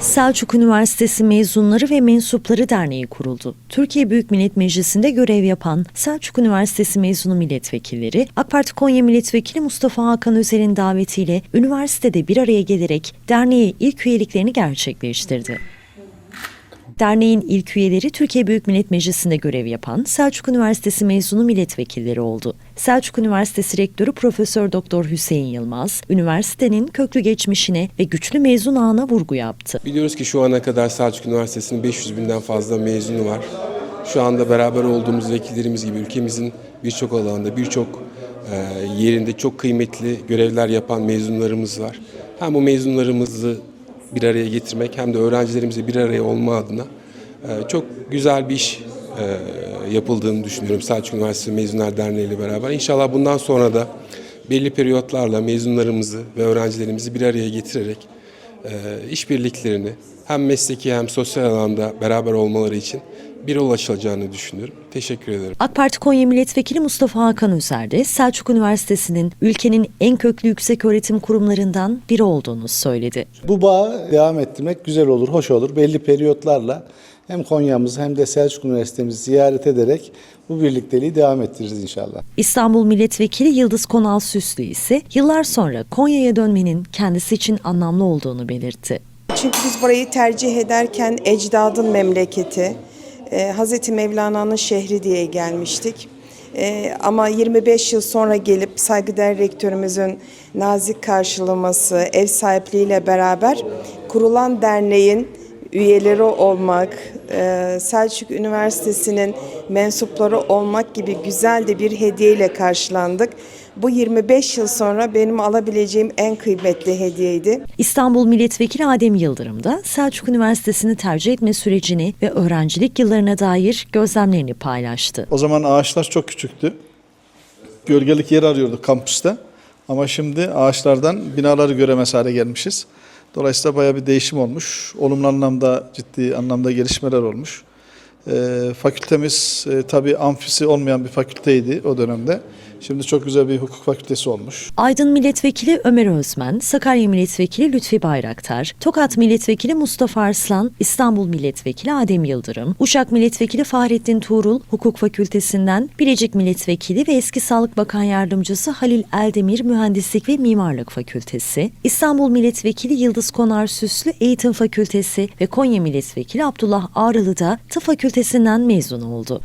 Selçuk Üniversitesi Mezunları ve Mensupları Derneği kuruldu. Türkiye Büyük Millet Meclisi'nde görev yapan Selçuk Üniversitesi mezunu milletvekilleri, AK Parti Konya Milletvekili Mustafa Hakan Özer'in davetiyle üniversitede bir araya gelerek derneğe ilk üyeliklerini gerçekleştirdi. Derneğin ilk üyeleri Türkiye Büyük Millet Meclisi'nde görev yapan Selçuk Üniversitesi mezunu milletvekilleri oldu. Selçuk Üniversitesi Rektörü Profesör Doktor Hüseyin Yılmaz, üniversitenin köklü geçmişine ve güçlü mezun ağına vurgu yaptı. Biliyoruz ki şu ana kadar Selçuk Üniversitesi'nin 500 binden fazla mezunu var. Şu anda beraber olduğumuz vekillerimiz gibi ülkemizin birçok alanda, birçok e, yerinde çok kıymetli görevler yapan mezunlarımız var. Hem bu mezunlarımızı bir araya getirmek hem de öğrencilerimizi bir araya olma adına e, çok güzel bir iş e, yapıldığını düşünüyorum Selçuk Üniversitesi Mezunlar Derneği ile beraber. İnşallah bundan sonra da belli periyotlarla mezunlarımızı ve öğrencilerimizi bir araya getirerek işbirliklerini hem mesleki hem sosyal alanda beraber olmaları için bir yol açılacağını düşünüyorum. Teşekkür ederim. AK Parti Konya Milletvekili Mustafa Hakan Özer de Selçuk Üniversitesi'nin ülkenin en köklü yüksek öğretim kurumlarından biri olduğunu söyledi. Bu bağı devam ettirmek güzel olur, hoş olur. Belli periyotlarla hem Konya'mızı hem de Selçuk Üniversitemizi ziyaret ederek bu birlikteliği devam ettiririz inşallah. İstanbul Milletvekili Yıldız Konal Süslü ise yıllar sonra Konya'ya dönmenin kendisi için anlamlı olduğunu belirtti. Çünkü biz burayı tercih ederken ecdadın memleketi, e, Hazreti Mevlana'nın şehri diye gelmiştik. E, ama 25 yıl sonra gelip saygıdeğer rektörümüzün nazik karşılaması, ev sahipliğiyle beraber kurulan derneğin üyeleri olmak, e, Selçuk Üniversitesi'nin mensupları olmak gibi güzel de bir hediyeyle karşılandık. Bu 25 yıl sonra benim alabileceğim en kıymetli hediyeydi. İstanbul Milletvekili Adem Yıldırım da Selçuk Üniversitesi'ni tercih etme sürecini ve öğrencilik yıllarına dair gözlemlerini paylaştı. O zaman ağaçlar çok küçüktü. Gölgelik yer arıyorduk kampüste. Ama şimdi ağaçlardan binaları göremez hale gelmişiz. Dolayısıyla bayağı bir değişim olmuş. Olumlu anlamda ciddi anlamda gelişmeler olmuş. Ee, fakültemiz e, tabii amfisi olmayan bir fakülteydi o dönemde. Şimdi çok güzel bir hukuk fakültesi olmuş. Aydın Milletvekili Ömer Özmen, Sakarya Milletvekili Lütfi Bayraktar, Tokat Milletvekili Mustafa Arslan, İstanbul Milletvekili Adem Yıldırım, Uşak Milletvekili Fahrettin Tuğrul, Hukuk Fakültesinden Bilecik Milletvekili ve eski Sağlık Bakan Yardımcısı Halil Eldemir Mühendislik ve Mimarlık Fakültesi, İstanbul Milletvekili Yıldız Konar Süslü Eğitim Fakültesi ve Konya Milletvekili Abdullah Ağrılı da Tıp Fakültesinden mezun oldu.